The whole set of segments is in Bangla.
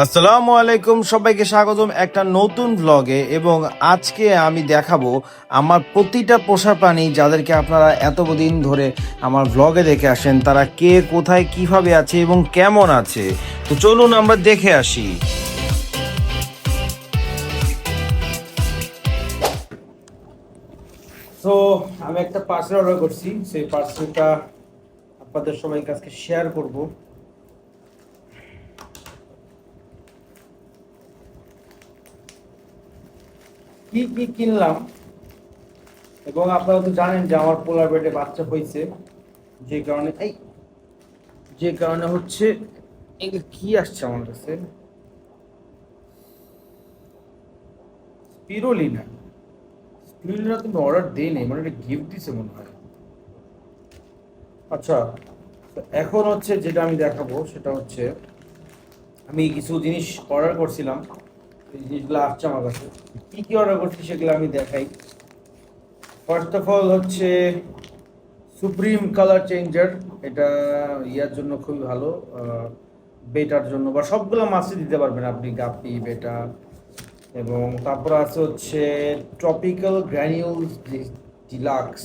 আসসালামু আলাইকুম, সবাইকে স্বাগতম একটা নতুন ভ্লগে এবং আজকে আমি দেখাবো আমার প্রতিটা পোষা প্রাণী যাদেরকে আপনারা এতদিন ধরে আমার ব্লগে দেখে আসেন, তারা কে, কোথায়, কীভাবে আছে এবং কেমন আছে। তো চলুন আমরা দেখে আসি। তো আমি একটা পার্সেল অর্ডার করছি, সেই পার্সেলটা আপনাদের সবাইকে আজকে শেয়ার করব। কি কি কিনলাম? এবং আপনারা তো জানেন যে আমার পোলার বেডে বাচ্চা হয়েছে। যে কারণে, এই, যে কারণে হচ্ছে, এগুলো কি আসছে আমার কাছে? স্পিরোলিনা। স্পিরোলিনা তুমি অর্ডার দেই নাই মানে একটা গিফট দিছে মনে হয়। আচ্ছা এখন হচ্ছে যেটা আমি দেখাবো, সেটা হচ্ছে, আমি কিছু জিনিস অর্ডার করছিলাম। জিনিসগুলো আসছে আমার কাছে। কি কি অর্ডার করছি সেগুলো আমি দেখাই। ফার্স্ট অফ অল হচ্ছে সুপ্রিম কালার চেঞ্জার এটা ইয়ার জন্য খুবই ভালো বেটার জন্য বা সবগুলো মাছই দিতে পারবেন আপনি গাপি বেটা। এবং তারপর আছে হচ্ছে ট্রপিক্যাল গ্র্যানিউলস ডিলাক্স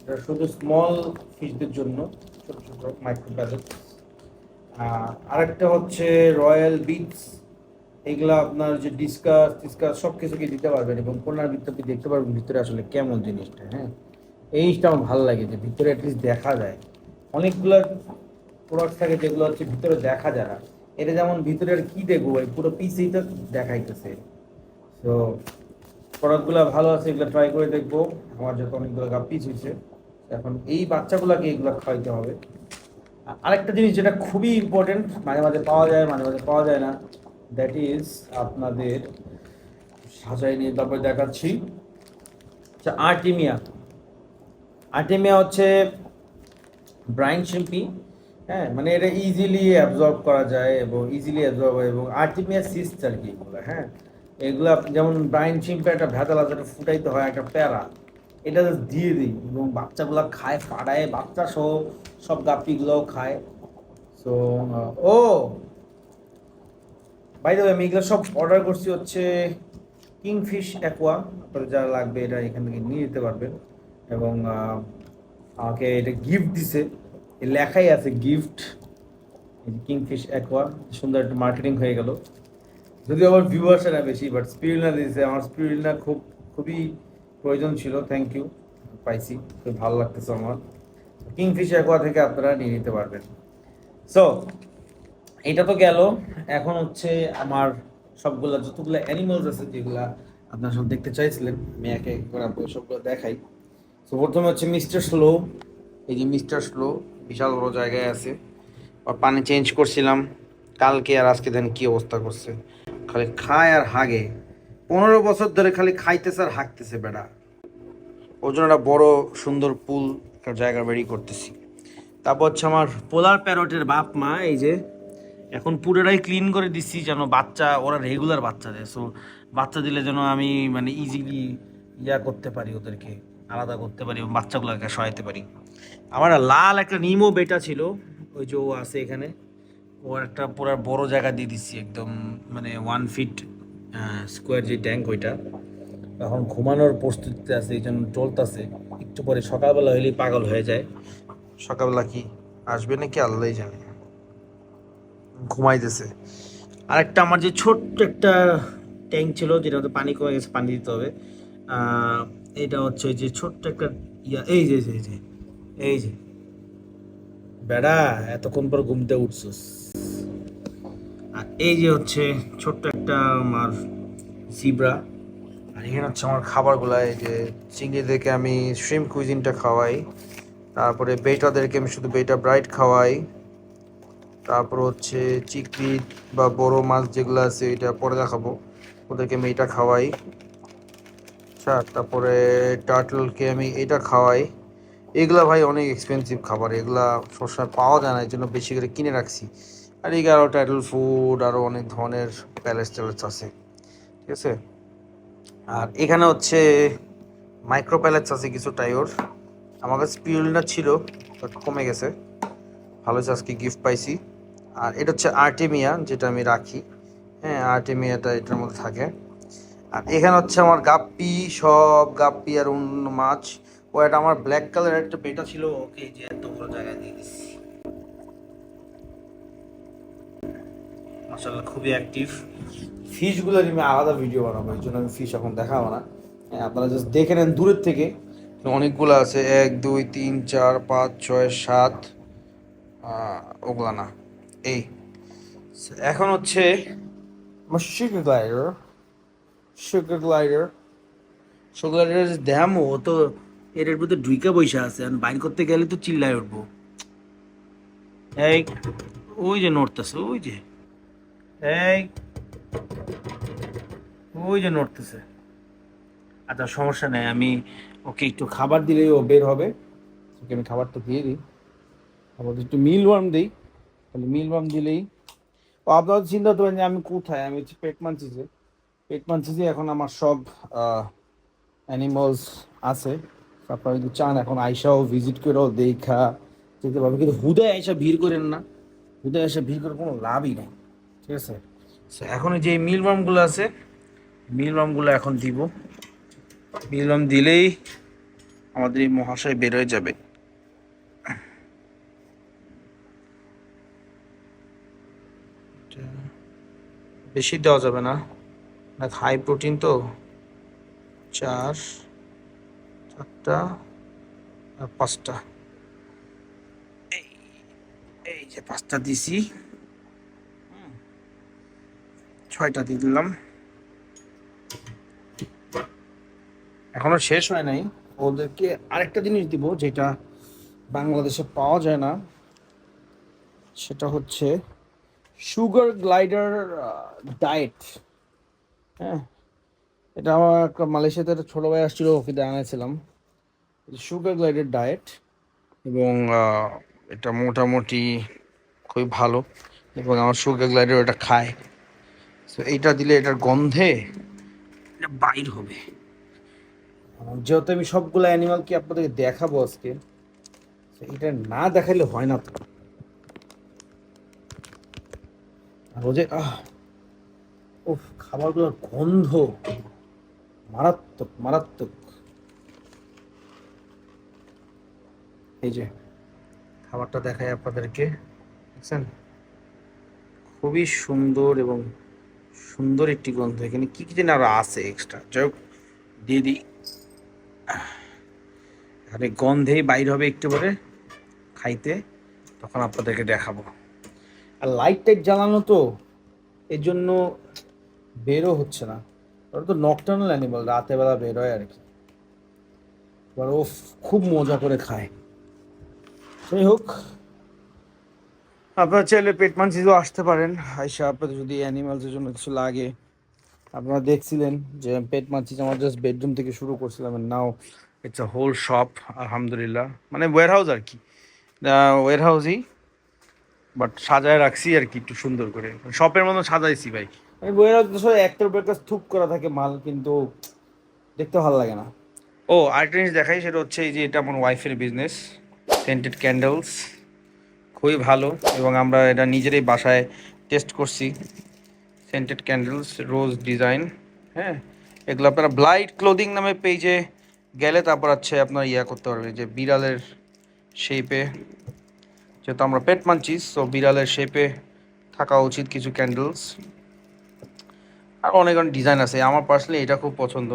এটা শুধু স্মল ফিশদের জন্য, ছোট ছোট মাইক্রো আরেকটা হচ্ছে রয়্যাল বিটস এগুলা আপনার যে ডিসকাস টিসকাস সব কিছুকে দিতে পারবেন এবং আপনি দেখতে পারবেন ভিতরে আসলে কেমন জিনিসটা হ্যাঁ? এই জিনিসটা আমার ভালো লাগে যে ভিতরে অ্যাটলিস্ট দেখা যায়। অনেকগুলো প্রোডাক্ট থাকে যেগুলো হচ্ছে ভিতরে দেখা যায় না। এটা যেমন ভিতরে আর কি দেখব ভাই পুরো পিসেই তো দেখাইতেছে। তো প্রোডাক্টগুলো ভালো আছে, এগুলো ট্রাই করে দেখব। আমার যত অনেকগুলো গা পিস হয়েছে এখন এই বাচ্চাগুলোকে এগুলো খাওয়াইতে হবে। আরেকটা জিনিস যেটা খুবই ইম্পর্টেন্ট মাঝে মাঝে পাওয়া যায়, মাঝে মাঝে পাওয়া যায় না। দ্যাট ইজ আপনাদের সাজাই নিয়ে তারপরে দেখাচ্ছি। আচ্ছা আর্টিমিয়া আর্টিমিয়া হচ্ছে ব্রাইন শিল্পী। হ্যাঁ মানে এটা ইজিলি অ্যাবজর্ব করা যায় এবং ইজিলি অ্যাবজর্ব হয় এবং আর্টিমিয়া সিস্ট আর কি এগুলো হ্যাঁ। এগুলো যেমন ব্রাইন শিল্পে একটা ভেতাল আছে একটা ফুটাইতে হয়, একটা প্যারা। এটা দিয়ে দিই এবং বাচ্চাগুলো খায় ফাড়ায় বাচ্চা সহ সব গাপ্পিগুলোও খায়। So O! বাই দ্য আমি এগুলো সব অর্ডার করছি হচ্ছে কিংফিশ অ্যাকোয়া আপনাদের যারা লাগবে এটা এখান থেকে নিয়ে যেতে পারবেন। এবং আমাকে এটা গিফট দিছে। লেখাই আছে গিফট কিংফিশ অ্যাকোয়া সুন্দর একটা মার্কেটিং হয়ে গেল। যদিও আমার ভিউ আসে না বেশি বাট স্পিরিনা দিয়েছে আমার স্পিরিনা খুব, খুবই প্রয়োজন ছিল। থ্যাংক ইউ পাইছি। খুব ভালো লাগতেছে আমার। কিংফিশ অ্যাকোয়া থেকে আপনারা নিয়ে নিতে পারবেন। সো এটা তো গেল। এখন হচ্ছে আমার সবগুলো যতগুলো অ্যানিমালস আছে যেগুলা আপনারা সব দেখতে চাইছিলেন, আমি একে করে সবগুলো দেখাই। তো প্রথমে হচ্ছে মিস্টার স্লো। এই যে মিস্টার স্লো বিশাল বড় জায়গায় আছে। আর পানি চেঞ্জ করছিলাম। কালকে আর আজকে দেন কি অবস্থা করছে। খালি খায় আর হাগে। পনেরো বছর ধরে খালি খাইতেছে আর হাঁকতেছে বেড়া। ওর জন্য একটা বড় সুন্দর পুল একটা জায়গা রেডি করতেছি। তারপর হচ্ছে আমার পোলার প্যারটের বাপ মা, এই যে এখন পুরোটাই ক্লিন করে দিচ্ছি যেন বাচ্চা, ওরা রেগুলার বাচ্চা দেয়। সো বাচ্চা দিলে যেন আমি মানে ইজিলি ইয়া করতে পারি ওদেরকে, আলাদা করতে পারি এবং বাচ্চাগুলোকে সহাইতে পারি আমার লাল একটা নিমো বেটা ছিল, ওই যে ও আছে এখানে। ওর একটা পুরো বড় জায়গা দিয়ে দিচ্ছি একদম মানে ওয়ান ফিট স্কোয়ার যে ট্যাঙ্ক ওইটা। এখন ঘুমানোর প্রস্তুতিতে আছে, এই জন্য চলতেছে। একটু পরে সকালবেলা হইলেই পাগল হয়ে যায়। সকালবেলা কি? আসবে নাকি? আল্লাহ জানে। ঘুমাইতেছে। আরেকটা আমার যে ছোট্ট একটা ট্যাঙ্ক ছিল, যেটা হচ্ছে পানি কমে গেছে, পানি দিতে হবে এটা হচ্ছে যে ছোট্ট একটা ইয়া, এই যে এই যে এই যে বেড়া, এতক্ষণ পর ঘুমতে উঠছিস। আর এই যে হচ্ছে ছোট্ট একটা আমার জিব্রা, আর এখানে হচ্ছে আমার খাবারগুলো, এই যে চিংড়িদেরকে আমি শ্রিম কুইজিনটা খাওয়াই, তারপরে বেটাদেরকে আমি শুধু বেটা ব্রাইট খাওয়াই তারপর হচ্ছে চিংড়ি বা বড় মাছ যেগুলো আছে, এটা পরে দেখাবো। ওদেরকে আমি এটা খাওয়াই। আচ্ছা তারপরে টার্টলকে আমি এটা খাওয়াই। এগুলা ভাই অনেক এক্সপেন্সিভ খাবার, এগুলা সবসময় পাওয়া যায় না এই জন্য বেশি করে কিনে রাখছি। আর এগুলো আরও টাইটল ফুড আরও অনেক ধরনের প্যালেস ট্যালেস আছে, ঠিক আছে? আর এখানে হচ্ছে মাইক্রো প্যালেটস আছে কিছু টাইওর আমার কাছে পিউলিনা ছিল বাট কমে গেছে। ভালো আজকে গিফট পাইছি। আর এটা হচ্ছে আর্টেমিয়া যেটা আমি রাখি। হ্যাঁ আর্টেমিয়াটা এটার মধ্যে থাকে। আর এখানে হচ্ছে আমার গাপ্পি সব গাপ্পি আর অন্য মাছ। ও এটা আমার ব্ল্যাক কালারের একটা পেটা ছিল ওকে যে এত বড় জায়গায় দিয়ে দিচ্ছি। মাসাল্লাহ খুবই অ্যাক্টিভ ফিশগুলো আমি আলাদা ভিডিও বানাবো এই জন্য আমি ফিশ এখন দেখাবো না। হ্যাঁ, আপনারা জাস্ট দেখে নেন দূরের থেকে। অনেকগুলো আছে এক দুই তিন চার পাঁচ ছয় সাত। ওগুলা না। এই। এখন হচ্ছে sugar glider sugar glider sugar glider দেখামো, ও তো এর ভিতরে ঢুইকা বৈশা আছে, আর বাইর করতে গেলে তো চিল্লায় উঠবো। এই, ওই যে নড়তেছে, ওই যে। এই, ওই যে নড়তেছে। আচ্ছা সমস্যা নেই, আমি ওকে একটু খাবার দিলেই ও বের হবে। ওকে আমি খাবারটা দিয়ে দিই। আবার একটু মিল ওয়ার্ম দিই। তাহলে মিল ওয়ার্ম দিলেই। ও আপনারা চিন্তা করবেন যে আমি কোথায়, আমি হচ্ছে পেট মানচিসে পেট মানচিসে এখন আমার সব অ্যানিমালস আছে। আপনারা যদি চান এখন আইসাও ভিজিট করেও দেখা, যেতে পারবে। কিন্তু হুদায় আইসা ভিড় করেন না। হুদায় আইসা ভিড় করে কোনো লাভই নেই। ঠিক আছে? এখন যে মিল বামগুলো আছে, মিল বামগুলো এখন দিব। মিল বাম দিলেই আমাদের এই মহাশয় বের হয়ে যাবে এটা বেশি দেওয়া যাবে না। হাই প্রোটিন তো। চার, চারটা, আর পাঁচটা। এই এই যে পাঁচটা দিছি। ছয়টা দিয়ে দিলাম। এখনও শেষ হয় নাই। ওদেরকে আরেকটা জিনিস দিব যেটা বাংলাদেশে পাওয়া যায় না। সেটা হচ্ছে সুগার গ্লাইডার ডায়েট। হ্যাঁ এটা আমার একটা মালয়েশিয়াতে একটা ছোটো ভাই আসছিল, ওকে আনাইছিলাম সুগার গ্লাইডার ডায়েট এবং এটা মোটামুটি খুবই ভালো এবং আমার সুগার গ্লাইডার এটা খায়। তো এইটা দিলে এটার গন্ধে এটা বাইর হবে। যেহেতু আমি সবগুলো অ্যানিমালকে আপনাদেরকে দেখাবো আজকে এটা না দেখাইলে হয় না তো। ও যে আহ, উফ, খাবারগুলোর গন্ধ মারাত্মক মারাত্মক। এই যে, খাবারটা দেখাই আপনাদেরকে, দেখছেন? খুবই সুন্দর এবং সুন্দর একটি গন্ধ। এখানে কি কি যেন আরও আছে এক্সট্রা যাই হোক, দিয়ে দিই। এখানে গন্ধেই বাইর হবে একটু পরে খাইতে, তখন আপনাদেরকে দেখাবো। আর লাইট টাইট জ্বালানো তো এর জন্য বেরও হচ্ছে না। ওরা তো নকটার্নাল অ্যানিমাল রাতে বেলা বের হয় আর কি। এবার ও খুব মজা করে খায়। যাই হোক, আপনারা চাইলে পেট মানচিতেও আসতে পারেন। আইসা আপনাদের যদি অ্যানিমালসের জন্য কিছু লাগে, আপনারা দেখছিলেন যে পেট মানচিজ আমার জাস্ট বেডরুম থেকে শুরু করছিলাম now it's a whole shop আলহামদুলিল্লাহ। মানে ওয়ার হাউস আর কি। ওয়ার হাউসই বাট সাজায় রাখছি আর কি একটু সুন্দর করে। শপের মতো সাজাইছি ভাই। আমি বইয়ের আসলে একটার উপর একটা থুপ করা থাকে মাল কিন্তু দেখতে ভালো লাগে না। ও আরেকটা জিনিস দেখাই সেটা হচ্ছে এই যে এটা আমার ওয়াইফের বিজনেস সেন্টেড ক্যান্ডেলস খুবই ভালো এবং আমরা এটা নিজেরাই বাসায় টেস্ট করছি সেন্টেড ক্যান্ডেলস রোজ ডিজাইন হ্যাঁ? এগুলো আপনারা ব্লাইট ক্লোদিং নামে পেজে গেলে তারপর হচ্ছে আপনার ইয়া করতে পারবেন যে বিড়ালের শেপে যেহেতু আমরা পেট মানচিস তো বিড়ালের শেপে থাকা উচিত কিছু ক্যান্ডেলস আর অনেক অনেক ডিজাইন আছে। আমার পার্সোনালি এটা খুব পছন্দ।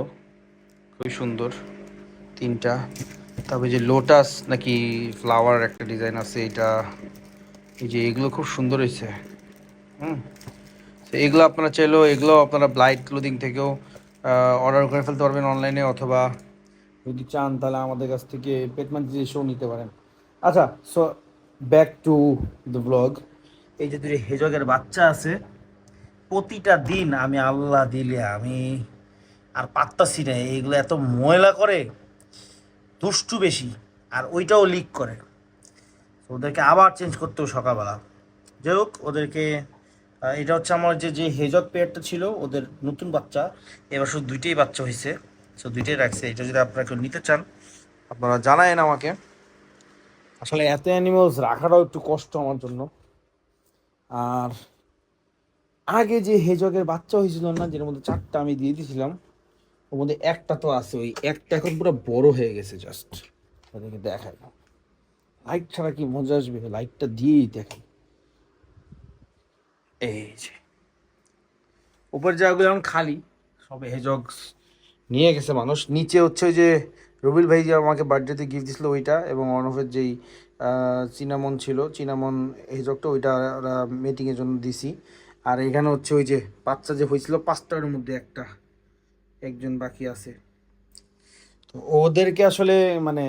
খুবই সুন্দর তিনটা। তবে যে লোটাস নাকি ফ্লাওয়ার একটা ডিজাইন আছে, এটা এই যে এগুলো খুব সুন্দর হয়েছে। হুম। তো এগুলো আপনারা চাইলেও, এগুলো আপনারা ব্লাইট ক্লোদিং থেকেও অর্ডার করে ফেলতে পারবেন অনলাইনে অথবা যদি চান তাহলে আমাদের কাছ থেকে পেটমান জিনিসও নিতে পারেন। আচ্ছা so back to the blog এই যে দুই হেজগের বাচ্চা আছে, প্রতিটা দিন আমি আল্লাহ দিলে আমি আর পাত্তাছি না এইগুলো এত ময়লা করে, দুষ্টু বেশি, আর ওইটাও লিক করে। ওদেরকে আবার চেঞ্জ করতেও সকালবেলা। যাই হোক, ওদেরকে এটা হচ্ছে আমার যে যে হেজক পেয়ারটা ছিল, ওদের নতুন বাচ্চা। এবার শুধু দুইটাই বাচ্চা হয়েছে সো দুইটাই রাখছে। এটা যদি আপনারা কেউ নিতে চান, আপনারা জানায়েন আমাকে। আসলে এত অ্যানিমালস রাখাটাও একটু কষ্ট আমার জন্য। আর আগে যে হেজকের বাচ্চা হয়েছিল না, যেটার মধ্যে চারটা আমি দিয়ে দিয়েছিলাম, ওর মধ্যে একটা তো আছে, ওই একটা এখন পুরো বড় হয়ে গেছে জাস্ট ওদেরকে দেখাই। লাইট ছাড়া কি মজা আসবে? লাইটটা দিয়েই দেখাই এই যে। উপর জায়গাগুলো এখন খালি, সবে হেজগ নিয়ে গেছে মানুষ। নিচে হচ্ছে যে রবিল ভাই যে আমাকে বার্থডেতে গিফট দিছিল ওইটা এবং অনফের যেই চিনামন ছিল চিনামন হেজগটা ওইটা মিটিংয়ের জন্য দিছি। আর এখানে হচ্ছে ওই যে বাচ্চা যে হয়েছিল পাঁচটার মধ্যে একটা, একজন বাকি আছে। তো ওদেরকে আসলে মানে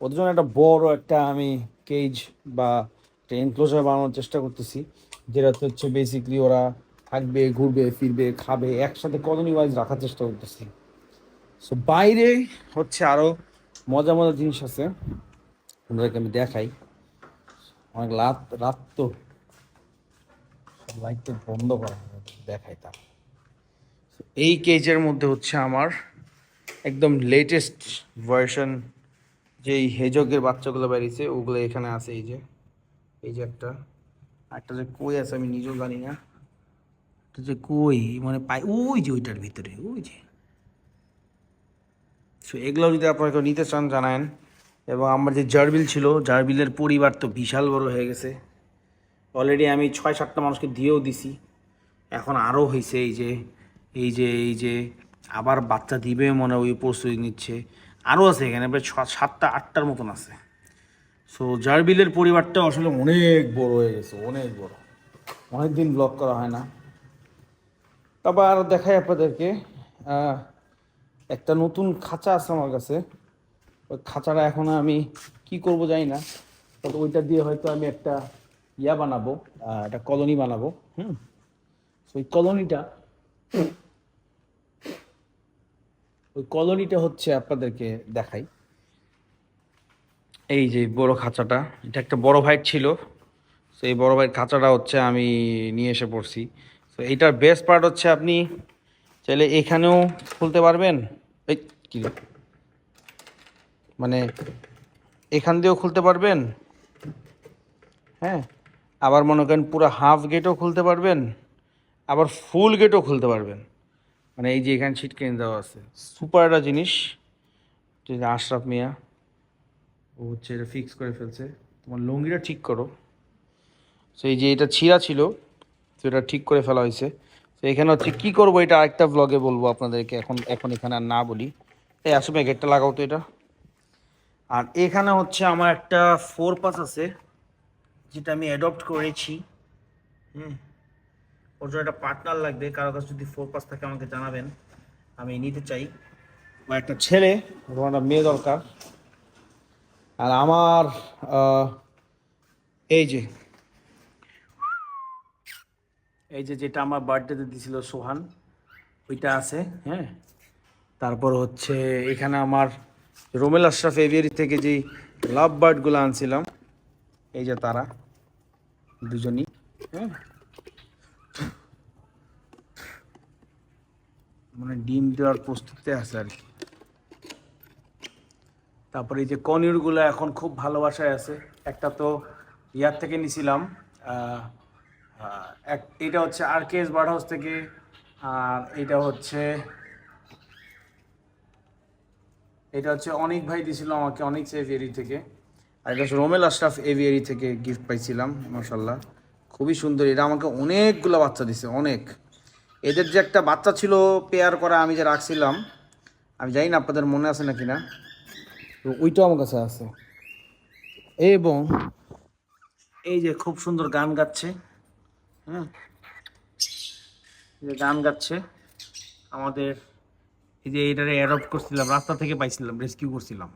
ওদের জন্য একটা বড় একটা আমি কেজ বা একটা এনক্লোজার বানানোর চেষ্টা করতেছি, যেটাতে হচ্ছে বেসিকলি ওরা থাকবে, ঘুরবে, ফিরবে, খাবে, একসাথে কলোনি ওয়াইজ রাখার চেষ্টা করতেছি। সো বাইরে হচ্ছে আরও মজা মজা জিনিস আছে। আপনাদেরকে আমি দেখাই। অনেক রাত রাত তো লাইট বন্ধ করা দেখাই তা। So, এই কেজের মধ্যে হচ্ছে আমার একদম লেটেস্ট ভার্সন যেই হেজকের বাচ্চাগুলো বেরিয়েছে ওগুলো এখানে আছে এই যে। এই যে একটা। একটা যে কই আছে আমি নিজেও জানি না। একটা যে কই মানে পাই ওই যে ওইটার ভিতরে ওই যে। সো এগুলো যদি আপনারা কেউ নিতে চান, জানায়েন। এবং আমার যে জারবিল ছিল জারবিলের পরিবার তো বিশাল বড় হয়ে গেছে। অলরেডি আমি ছয় সাতটা মানুষকে দিয়েও দিছি। এখন আরও হয়েছে এই যে এই যে এই যে, আবার বাচ্চা দিবে মনে ওই প্রস্তুতি নিচ্ছে। আরও আছে এখানে, প্রায় সাতটা, আটটার মতন আছে। সো জারবিলের পরিবারটা আসলে অনেক বড় হয়ে গেছে, অনেক বড়। অনেক দিন ব্লক করা হয় না। তারপর দেখাই আপনাদেরকে। একটা নতুন খাঁচা আছে আমার কাছে। ওই খাঁচাটা এখন আমি কি করব জানি না ওইটা দিয়ে হয়তো আমি একটা ইয়া বানাবো একটা কলোনি বানাবো, হুম? ওই কলোনিটা ওই কলোনিটা হচ্ছে আপনাদেরকে দেখাই। এই যে বড় খাঁচাটা, এটা একটা বড় ভাইট ছিল। সেই বড় ভাইয়ের খাঁচাটা হচ্ছে আমি নিয়ে এসে পড়ছি। তো এইটার বেস্ট পার্ট হচ্ছে আপনি চাইলে এখানেও খুলতে পারবেন। এই, কি মানে এখান দিয়েও খুলতে পারবেন? হ্যাঁ আবার মনে করেন পুরো হাফ গেটও খুলতে পারবেন, আবার ফুল গেটও খুলতে পারবেন। মানে এই যে এখানে ছিটকেন দেওয়া আছে। সুপার একটা জিনিস। আশরাফ মিয়া, ও হচ্ছে এটা ফিক্স করে ফেলছে। তোমার লুঙ্গিটা ঠিক করো। তো এই যে এটা ছিঁড়া ছিল, তো এটা ঠিক করে ফেলা হয়েছে। এখানে হচ্ছে কি করব এটা আরেকটা ব্লগে বলব আপনাদেরকে, এখন এখন এখানে আর না বলি। এই আসবে গেটটা লাগাও তো এটা। আর এখানে হচ্ছে আমার একটা ফোর পাস আছে, যেটা আমি অ্যাডপ্ট করেছি। হুম, ওর জন্য একটা পার্টনার লাগবে, কারও কাছে যদি ফোর পাস থাকে আমাকে জানাবেন, আমি নিতে চাই। বা একটা ছেলে অথবা একটা মেয়ে দরকার। আর আমার এই যে এই যে যেটা আমার বার্থডেতে দিছিল সোহান, ওইটা আছে হ্যাঁ? তারপর হচ্ছে এখানে আমার রোমেল আশরাফ এভিয়ারি থেকে যেই লাভ বার্ডগুলো আনছিলাম, এই যে তারা, দুজনই হ্যাঁ? মানে ডিম দেওয়ার প্রস্তুতে আছে আর কি। তারপরে এই যে কনিরগুলো এখন খুব ভালোবাসায় আছে, একটা তো ইয়ার থেকে নিছিলাম এক এটা হচ্ছে R K S bird house থেকে, আর এটা হচ্ছে এটা হচ্ছে অনেক ভাই দিছিল আমাকে, অনেক এভিয়ারি থেকে। আর এটা হচ্ছে রোমেল আশরাফ এভিয়ারি থেকে গিফট পাইছিলাম মাসাল্লাহ খুবই সুন্দর, এটা আমাকে অনেকগুলো বাচ্চা দিছে, অনেক। এদের যে একটা বাচ্চা ছিল পেয়ার করা আমি যে রাখছিলাম, আমি জানি না আপনাদের মনে আছে নাকি না ওইটাও আমার কাছে আছে। এবং এই যে খুব সুন্দর গান গাচ্ছে হ্যাঁ যে গান গাচ্ছে। আমাদের এই যে এইটারে অ্যাডপ্ট করছিলাম, রাস্তা থেকে পাইছিলাম রেস্কিউ করছিলাম।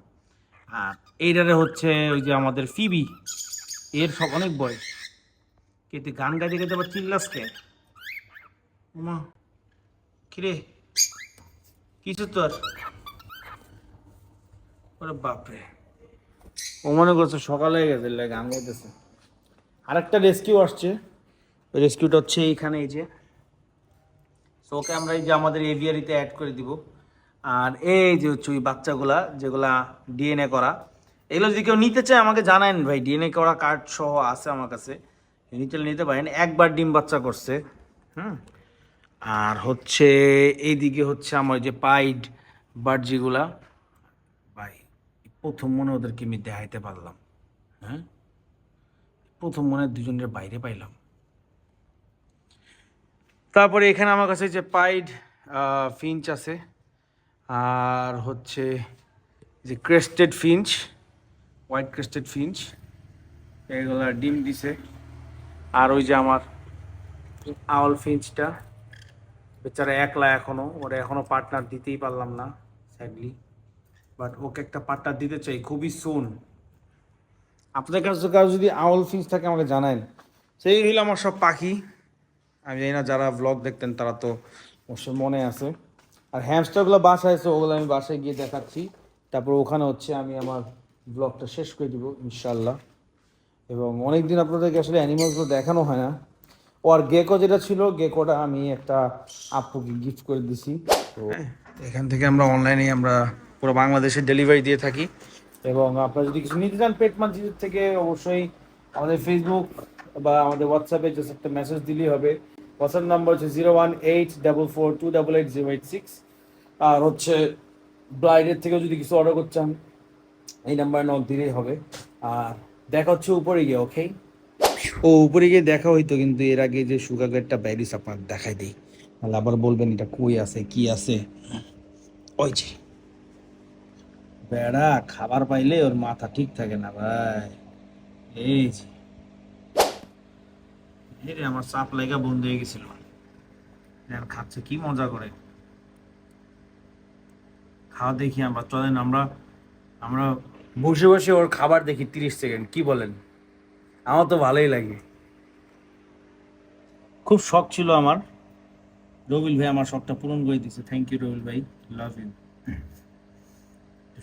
আর এইটারে হচ্ছে ওই যে আমাদের ফিবি এর সব অনেক বয়স কিন্তু গান গাইতে গাইতে আবার চিল্লাস কে? মা কিরে? কিছু তোর? ওরে বাপরে। ও মনে করছে সকালে গেছে গান গাইতেছে। আরেকটা রেস্কিউ আসছে। রেস্কিউটা হচ্ছে এইখানে এই যে। সো ওকে আমরা এই যে আমাদের এভিয়ারিতে অ্যাড করে দিব। আর এই যে হচ্ছে ওই বাচ্চাগুলা, যেগুলা ডিএনএ করা, এগুলো যদি কেউ নিতে চায়, আমাকে জানান ভাই। ডিএনএ করা কার্ড সহ আছে আমার কাছে। নিতে নিতে পারেন। একবার ডিম বাচ্চা করছে, হুম। আর হচ্ছে এইদিকে হচ্ছে আমার যে পাইড বার্ড যেগুলা ভাই, প্রথম মনে ওদেরকে আমি দেখাইতে পারলাম হ্যাঁ? প্রথম মনে দুজনের বাইরে পাইলাম। তারপরে এখানে আমার কাছে যে পাইড ফিঞ্চ আছে। আর হচ্ছে যে crested finch, white crested finch, এগুলা ডিম দিছে। আর ওই যে আমার আউল ফিঞ্চটা, বেচারা একলা এখনও ওরা এখনও পার্টনার দিতেই পারলাম না স্যাডলি বাট ওকে একটা পার্টনার দিতে চাই খুবই সুন আপনাদের কাছে কারও যদি আউল ফিঞ্চ থাকে আমাকে জানান সেই হইল আমার সব পাখি। আমি জানি না যারা ব্লগ দেখতেন তারা তো অবশ্যই মনে আছে। আর হ্যামস্টারগুলো বাসায় আছে, ওগুলো আমি বাসায় গিয়ে দেখাচ্ছি। তারপর ওখানে হচ্ছে আমি আমার ব্লগটা শেষ করে দিব ইনশাল্লাহ এবং অনেক দিন আপনাদেরকে আসলে অ্যানিমালসগুলো দেখানো হয় না। ও আর গেকো যেটা ছিল গেকোটা আমি একটা আপুকে গিফট করে দিছি। তো এখান থেকে আমরা অনলাইনে আমরা পুরো বাংলাদেশে ডেলিভারি দিয়ে থাকি। এবং আপনারা যদি কিছু নিতে চান পেট মাঝিদের থেকে, অবশ্যই আমাদের ফেসবুক বা আমাদের হোয়াটসঅ্যাপে জাস্ট একটা মেসেজ দিলেই হবে। হোয়াটসঅ্যাপ নাম্বার হচ্ছে zero one eight double four two double eight zero eight six আর হচ্ছে ব্লাইডের থেকেও যদি কিছু অর্ডার করতে চান, এই নাম্বার নক দিলেই হবে। আর দেখা হচ্ছে উপরে গিয়ে ওকে ও, উপরে গিয়ে দেখা হইতো, কিন্তু এর আগে যে সুগারটা ব্যারিস আপনার দেখাই দিই। তাহলে আবার বলবেন এটা কই আছে, কি আছে? ওই যে। বেড়া, খাবার পাইলে ওর মাথা ঠিক থাকে না, ভাই। এই যে। এই রে আমার চাপ লেগা বন্ধ হয়ে গেছিল। খাচ্ছে, কি মজা করে। খাওয়া দেখি আমরা, চলেন আমরা আমরা বসে বসে ওর খাবার দেখি তিরিশ সেকেন্ড, কি বলেন? আমার তো ভালোই লাগে। খুব শখ ছিল আমার। রবিল ভাই আমার শখটা পূরণ করে দিচ্ছে থ্যাংক ইউ রবিল ভাই। লাভ ইউ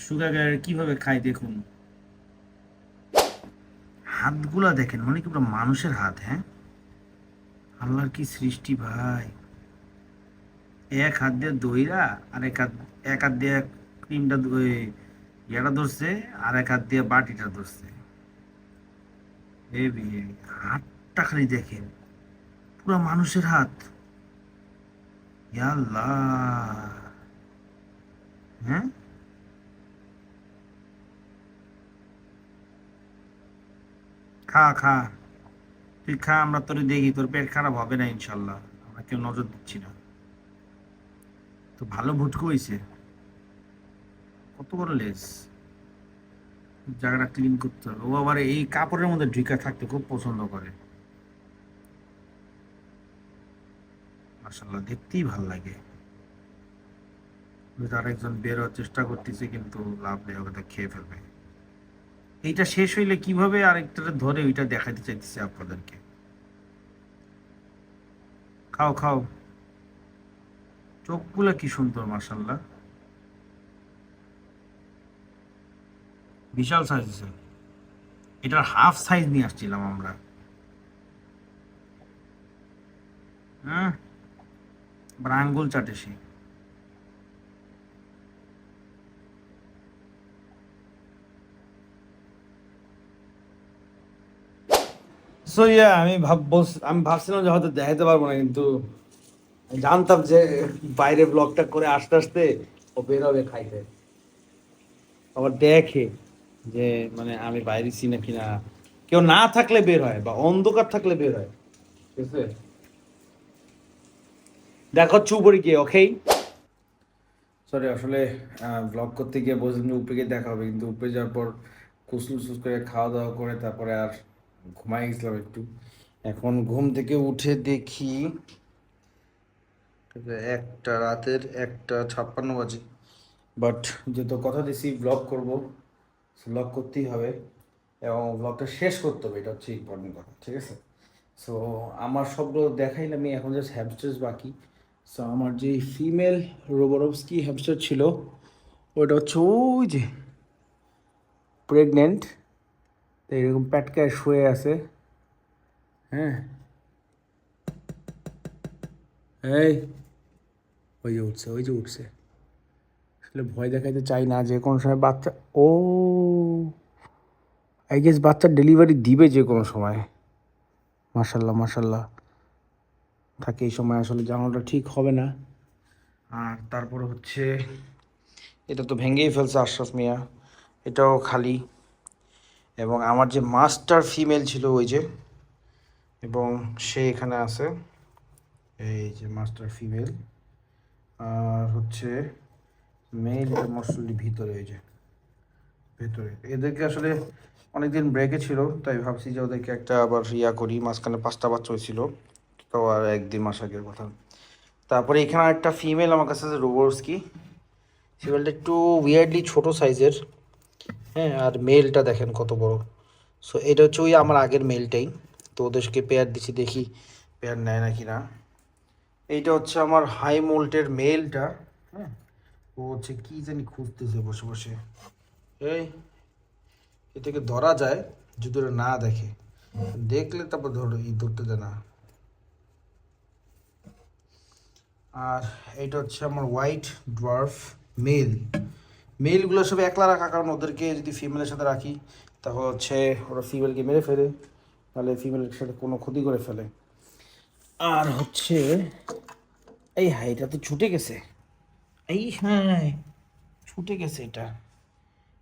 সুগা গায়ের কীভাবে খাই দেখুন। হাতগুলা দেখেন মানে কি পুরো মানুষের হাত হ্যাঁ? আল্লাহর কি সৃষ্টি ভাই? এক হাত দিয়ে দইরা আর এক হাত এক হাত দিয়ে ক্রিমটা ইয়েটা ধরছে আর এক হাত দিয়ে বাটিটা ধরছে। হাতটা খালি দেখেন, পুরো মানুষের হাত। হ্যাঁ? খা খা। তুই খা, আমরা তোর দেখি, তোর পেট খারাপ হবে না ইনশাল্লাহ। আমরা কেউ নজর দিচ্ছি না। তো ভালো ভুটকো হয়েছে কত বড় লেস জায়গাটা ক্লিন করতে হবে। ও আবার এই কাপড়ের মধ্যে ঢিকা থাকতে খুব পছন্দ করে। মাসাল্লাহ দেখতেই ভালো লাগে। তার একজন বের হওয়ার চেষ্টা করতেছে, কিন্তু লাভ নেই, ওকে খেয়ে ফেলবে। এইটা শেষ হইলে কীভাবে আরেকটা ধরে ওইটা দেখাতে চাইতেছে আপনাদেরকে? খাও খাও। চোখগুলো কি সুন্দর মাসাল্লাহ বিশাল সাইজ এটার হাফ সাইজ নিয়ে আসছিলাম আমরা। হ্যাঁ? আঙ্গুল চাটে সে। সো ইয়া আমি ভাব আমি ভাবছিলাম যে হয়তো দেখাতে পারব না, কিন্তু জানতাম যে বাইরে ব্লগটা করে আসতে আসতে ও বের হবে খাইতে। আবার দেখে যে মানে আমি বাইরে চিনা কিনা কেউ না থাকলে বের হয়, বা অন্ধকার থাকলে বের হয়, ঠিক আছে? দেখো চুপড়ি কে ওকেই সরি আসলে ব্লগ করতে গিয়ে যে উপরে গিয়ে দেখা হবে, কিন্তু উপরে যাওয়ার পর কুসলুসুস করে খাওয়া দাওয়া করে, তারপরে আর ঘুমাই গেছিলাম একটু। এখন ঘুম থেকে উঠে দেখি একটা রাতের একটা ছাপ্পান্ন বাজে। বাট যেহেতু কথা দিছি ব্লগ করব। ব্লগ করতেই হবে এবং ব্লগটা শেষ করতে হবে, এটা হচ্ছে ইম্পর্টেন্ট কথা, ঠিক আছে? সো আমার সবগুলো দেখাইলাম আমি এখন জাস্ট হ্যামস্টার্স বাকি। সো আমার যে ফিমেল রোবরভস্কি হ্যামস্টার ছিল, ওটা হচ্ছে ওই যে প্রেগনেন্ট এরকম প্যাটকায় শুয়ে আছে। হ্যাঁ। এই, ওই যে উঠছে, ওই যে উঠছে। আসলে ভয় দেখাইতে চাই না যে কোনো সময় বাচ্চা, ও আই গেস বাচ্চার ডেলিভারি দিবে যে কোনো সময়। মাসাল্লাহ মাসাল্লাহ থাকে এই সময় আসলে জানালাটা ঠিক হবে না। আর তারপরে হচ্ছে, এটা তো ভেঙেই ফেলছে আশরাফ মিয়া। এটাও খালি। এবং আমার যে মাস্টার ফিমেল ছিল ওই যে, এবং সে এখানে আছে, এই যে মাস্টার ফিমেল আর হচ্ছে মেল মশলি ভিতরে ওই যে ভেতরে। এদেরকে আসলে অনেকদিন ব্রেকে ছিল, তাই ভাবছি যে ওদেরকে একটা আবার ইয়া করি, মাঝখানে পাঁচটা বাচ্চা হয়েছিল, তো আর একদিন মাস আগের কথা। তারপরে এখানে একটা ফিমেল আমার কাছে আছে রোবর্সকি ফিমেলটা একটু উইয়ার্ডলি ছোট সাইজের হ্যাঁ আর মেলটা দেখেন কত বড়। সো এটা হচ্ছে ওই আমার আগের মেলটাই তো ওদেরকে পেয়ার দিচ্ছি দেখি পেয়ার নেয় নাকি না। এইটা হচ্ছে আমার হাই মোল্টের মেলটা হ্যাঁ। ও হচ্ছে কী জানি খুঁজতেছে বসে বসে। এই, এ থেকে ধরা যায়, যদি ওরা না দেখে। দেখলে তারপর ধরো, এই ধরতে দেয় না। আর এটা হচ্ছে আমার হোয়াইট ড্ওয়ার্ফ মেল মেলগুলো সব একলা রাখা, কারণ ওদেরকে যদি ফিমেলের সাথে রাখি, তাহলে হচ্ছে ওরা ফিমেলকে মেরে ফেলে তাহলে ফিমেলের সাথে কোনো ক্ষতি করে ফেলে। আর হচ্ছে, এই হ্যাঁ এটা তো ছুটে গেছে। এই হ্যাঁ ছুটে গেছে এটা।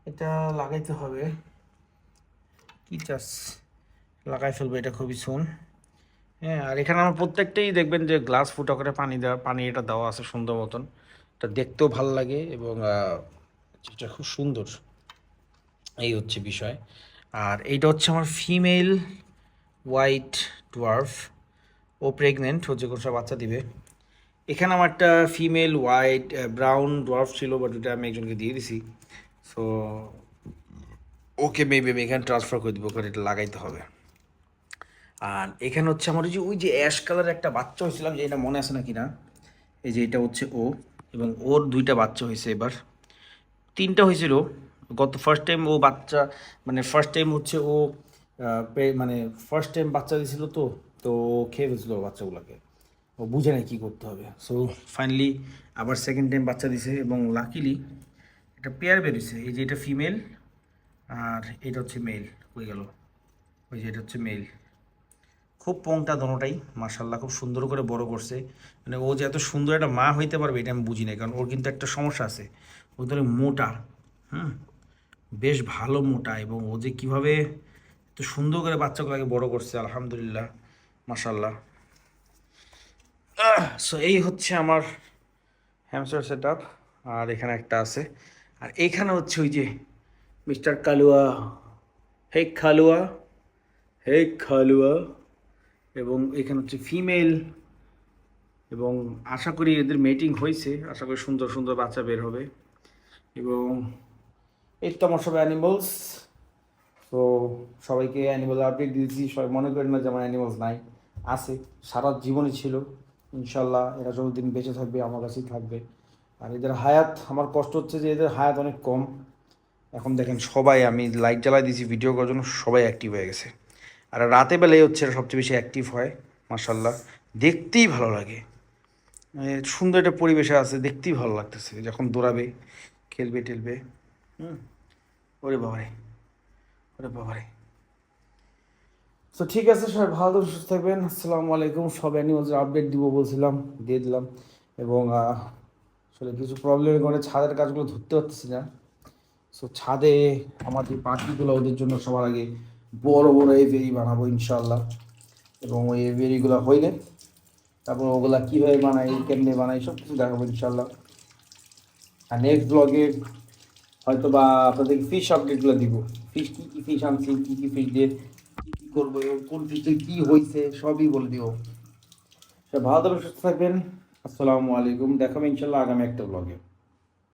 এটা লাগাইতে হবে। কি চাষ লাগাই ফেলব এটা খুবই সুন হ্যাঁ আর এখানে আমার প্রত্যেকটাই দেখবেন যে গ্লাস ফুটা করে পানি দেওয়া, পানি এটা দেওয়া আছে সুন্দর মতন। এটা দেখতেও ভালো লাগে এবং এটা খুব সুন্দর। এই হচ্ছে বিষয়। আর এইটা হচ্ছে আমার ফিমেল হোয়াইট ডোয়ার্ফ ও প্রেগনেন্ট হচ্ছে কোনো বাচ্চা দিবে। এখানে আমার একটা ফিমেল হোয়াইট ব্রাউন ডোয়ার্ফ ছিল বাট ওটা আমি একজনকে দিয়ে দিছি। সো ওকে মেবি আমি এখানে ট্রান্সফার করে দেবো, কারণ এটা লাগাইতে হবে। আর এখানে হচ্ছে আমার যে, ওই যে অ্যাশ কালার একটা বাচ্চা হয়েছিলাম, যে এটা মনে আছে নাকি না? এই যে এটা হচ্ছে ও, এবং ওর দুইটা বাচ্চা হয়েছে এবার। তিনটা হয়েছিল। গত ফার্স্ট টাইম ও বাচ্চা মানে ফার্স্ট টাইম হচ্ছে ও মানে ফার্স্ট টাইম বাচ্চা দিয়েছিল তো তো খেয়ে ফেলছিল বাচ্চাগুলোকে। ও বুঝে না কী করতে হবে। সো ফাইনালি আবার সেকেন্ড টাইম বাচ্চা দিছে এবং লাকিলি একটা পেয়ার বেরিয়েছে এই যে এটা ফিমেল আর এটা হচ্ছে মেল হয়ে গেল। ওই যে এটা হচ্ছে মেল খুব পংটা দনোটাই মার্শাল্লাহ খুব সুন্দর করে বড় করছে। মানে ও যে এত সুন্দর একটা মা হইতে পারবে এটা আমি বুঝি না কারণ ওর কিন্তু একটা সমস্যা আছে। ও ধরে মোটা, হুম? বেশ ভালো মোটা এবং ও যে কীভাবে এত সুন্দর করে বাচ্চাগুলোকে বড় করছে, আলহামদুলিল্লাহ মাশাল্লাহ সো এই হচ্ছে আমার হ্যামস্টার সেট আপ আর এখানে একটা আছে। আর এইখানে হচ্ছে ওই যে মিস্টার কালুয়া হে খালুয়া হে খালুয়া এবং এখানে হচ্ছে ফিমেল এবং আশা করি এদের মেটিং হয়েছে। আশা করি সুন্দর সুন্দর বাচ্চা বের হবে। এবং এই তো আমার সব অ্যানিমালস তো সবাইকে অ্যানিমাল আপডেট দিয়েছি। সবাই মনে করেন না যে আমার অ্যানিমালস নাই, আছে, সারা জীবনে ছিল। ইনশাল্লাহ এরা যতদিন বেঁচে থাকবে, আমার কাছেই থাকবে। আর এদের হায়াত, আমার কষ্ট হচ্ছে যে এদের হায়াত অনেক কম। এখন দেখেন সবাই, আমি লাইট জ্বালাই দিয়েছি ভিডিও করার জন্য সবাই অ্যাক্টিভ হয়ে গেছে। আর রাতে বেলায় হচ্ছে এরা সবচেয়ে বেশি অ্যাক্টিভ হয় মার্শাল্লাহ দেখতেই ভালো লাগে। মানে সুন্দর একটা পরিবেশে আছে, দেখতেই ভালো লাগতেছে, যখন দৌড়াবে। খেলবে টেলবে। হুম? ওরে বাবারে ওরে বাবারে। তো ঠিক আছে সবাই ভালো থাকবেন, সুস্থ থাকবেন। আসসালামু আলাইকুম। সব অ্যানিমালসের আপডেট দিব বলছিলাম দিয়ে দিলাম। এবং আসলে কিছু প্রবলেমের কারণে ছাদের কাজগুলো ধরতে পারতেছি না। সো ছাদে আমার যে পাখিগুলো ওদের জন্য সবার আগে বড় বড় এভিয়ারি বানাবো ইনশাল্লাহ এবং ওই এভিয়ারিগুলো হইলে তারপর ওগুলা কীভাবে বানাই কেমনে বানাই সব কিছু দেখাবো ইনশাল্লাহ আর নেক্সট ব্লগে হয়তো বা আপনাদেরকে ফিশ আপডেটগুলো দিব। ফিশ কী কী ফিশ আনছি, কী কী ফিশ দিয়ে কী কী করব, এবং কোন ফিশে কী হয়েছে সবই বলে দিব। ভালো থাকবেন, সুস্থ থাকবেন। আসসালামু আলাইকুম। দেখাবো ইনশাল্লাহ আগামী একটা ব্লগে